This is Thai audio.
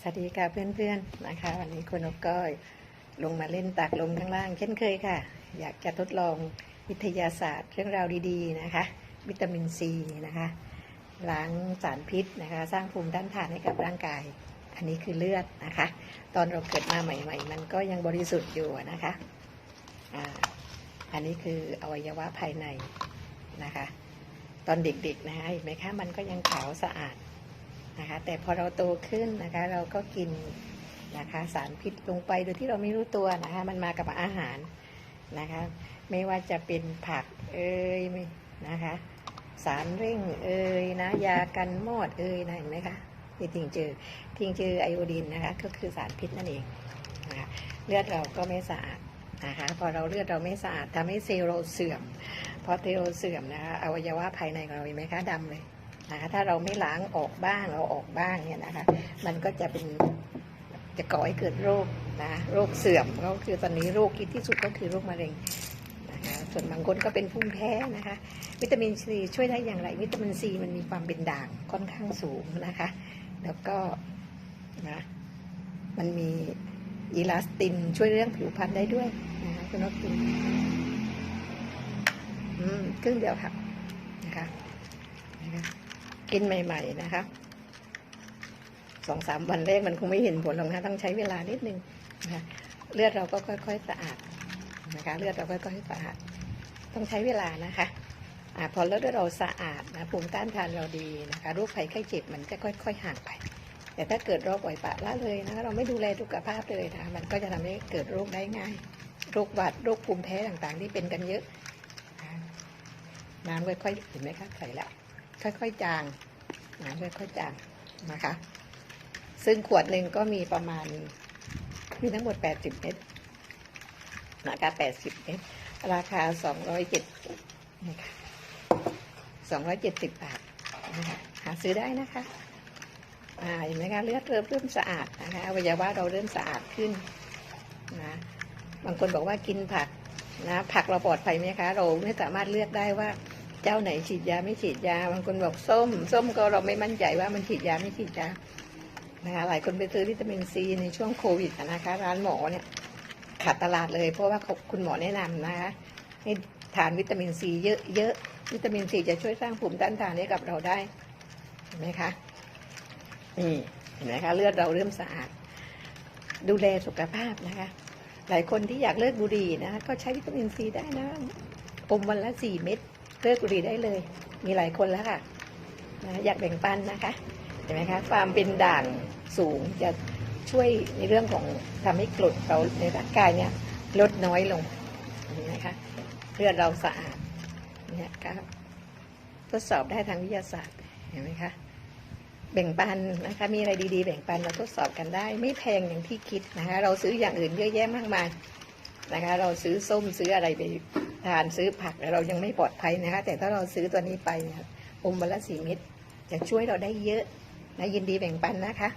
สวัสดีค่ะเพื่อนๆนะคะ วันนี้คุณนกก้อยลงมาเล่นตากลมข้างล่าง เช่นเคยค่ะ อยากจะทดลองวิทยาศาสตร์เรื่องราวดีๆนะคะ วิตามินซีนะคะล้างสารพิษนะคะ สร้างภูมิต้านทานให้กับร่างกาย อันนี้คือเลือดนะคะ ตอนเราเกิดมาใหม่ ๆ มันก็ยังบริสุทธิ์อยู่นะคะอ่าอันนี้คืออวัยวะภายในนะคะ ตอนเด็กๆนะคะเห็นไหมคะมันก็ยังขาวสะอาด นะคะ แต่พอเราโตขึ้นนะคะ เราก็กินนะคะสารพิษลงไปโดยที่เราไม่รู้ตัวนะคะ มันมากับอาหารนะคะ ไม่ว่าจะเป็นผักเอ่ยนะคะ สารเร่งเอ่ยนะยากันมอดเอ่ยนะเห็นไหมคะที่ทิ้งเจอทิ้งเจอไอโอดีนนะคะ ก็คือสารพิษนั่นเองนะคะเลือดเราก็ไม่สะอาดนะคะ พอเราเลือดเราไม่สะอาดทำให้เซลล์เราเสื่อม พอเซลล์เราเสื่อมนะคะอวัยวะภายในของเราเห็นไหมคะดำเลย นะคะถ้าเราไม่ล้างออกบ้างเราออกบ้างเนี่ยนะคะ มันก็จะเป็นจะก่อให้เกิดโรคนะโรคเสื่อมก็คือตอนนี้โรคที่ที่สุดก็คือโรคมะเร็งนะคะส่วนบางคนก็เป็นภูมิแพ้นะคะ วิตามินซีช่วยได้อย่างไร วิตามินซีมันมีความเป็นด่างค่อนข้างสูงนะคะ แล้วก็นะมันมีอีลาสตินช่วยเรื่องผิวพรรณได้ด้วยนะคะคุณนกกินอืมครึ่งเดียวค่ะนะคะนะคะ กินใหม่ ๆ นะคะสองสามวันแรกมันคงไม่เห็นผลหรอกนะต้องใช้เวลานิดนึงนะคะเลือดเราก็ค่อยๆสะอาดนะคะ เลือดเราค่อยๆสะอาด ต้องใช้เวลานะคะอพอเลือดเราสะอาดนะภูมิต้านทานเราดีนะคะโรคภัยไข้เจ็บมันจะค่อย ๆ ห่างไป แต่ถ้าเกิดโรคปล่อยปะละเลยนะคะเราไม่ดูแลสุขภาพเลยนะคะมันก็จะทำให้เกิดโรคได้ง่าย โรคหวัดโรคภูมิแพ้ต่างๆ ที่เป็นกันเยอะนะคะน้ำค่อยๆเห็นไหมคะใส่แล้วค่อยๆจาง น้ำค่อยๆจางนะคะ ซึ่งขวดหนึ่งก็มีประมาณมีทั้งหมด 80 เม็ดนะคะ80 เม็ดราคา207นะคะ270 บาทนะคะหาซื้อได้นะคะอ่าเห็นไหมคะเลือดเริ่มเริ่มสะอาดนะคะอวัยวะเราเริ่มสะอาดขึ้นนะบางคนบอกว่ากินผักนะผักเราปลอดภัยไหมคะ เราไม่สามารถเลือกได้ว่า เจ้าไหนฉีดยาไม่ฉีดยาบางคนบอกส้ม ส้มก็เราไม่มั่นใจว่ามันฉีดยาไม่ฉีดยานะคะหลายคนไปซื้อวิตามินซีในช่วงโควิดนะคะ ร้านหมอเนี่ยขาดตลาดเลย เพราะว่าคุณหมอแนะนำนะคะให้ทานวิตามินซีเยอะๆวิตามินซีจะช่วยสร้างภูมิต้านทานให้กับเราได้เห็นไหมคะนี่เห็นไหมคะเลือดเราเริ่มสะอาด ดูแลสุขภาพนะคะ หลายคนที่อยากเลิกบุหรี่นะคะก็ใช้วิตามินซีได้นะอมวันละสี่เม็ด เลิกบุหรี่ได้เลย มีหลายคนแล้วค่ะนะอยากแบ่งปันนะคะเห็นไหมคะความเป็นด่างสูงจะช่วยในเรื่องของทำให้กรดเราในร่างกายเนี่ยลดน้อยลงเห็นไหมคะเลือดเราสะอาดเนี่ยครับทดสอบได้ทางวิทยาศาสตร์เห็นไหมคะแบ่งปันนะคะ มีอะไรดีๆ แบ่งปันเราทดสอบกันได้ ไม่แพงอย่างที่คิดนะคะ เราซื้ออย่างอื่นเยอะแยะมากมายนะคะ เราซื้อส้มซื้ออะไรไป ทานซื้อผักแล้วเรายังไม่ปลอดภัยนะคะ แต่ถ้าเราซื้อตัวนี้ไปอมวันละสี่เม็ดจะช่วยเราได้เยอะนะยินดีแบ่งปันนะคะ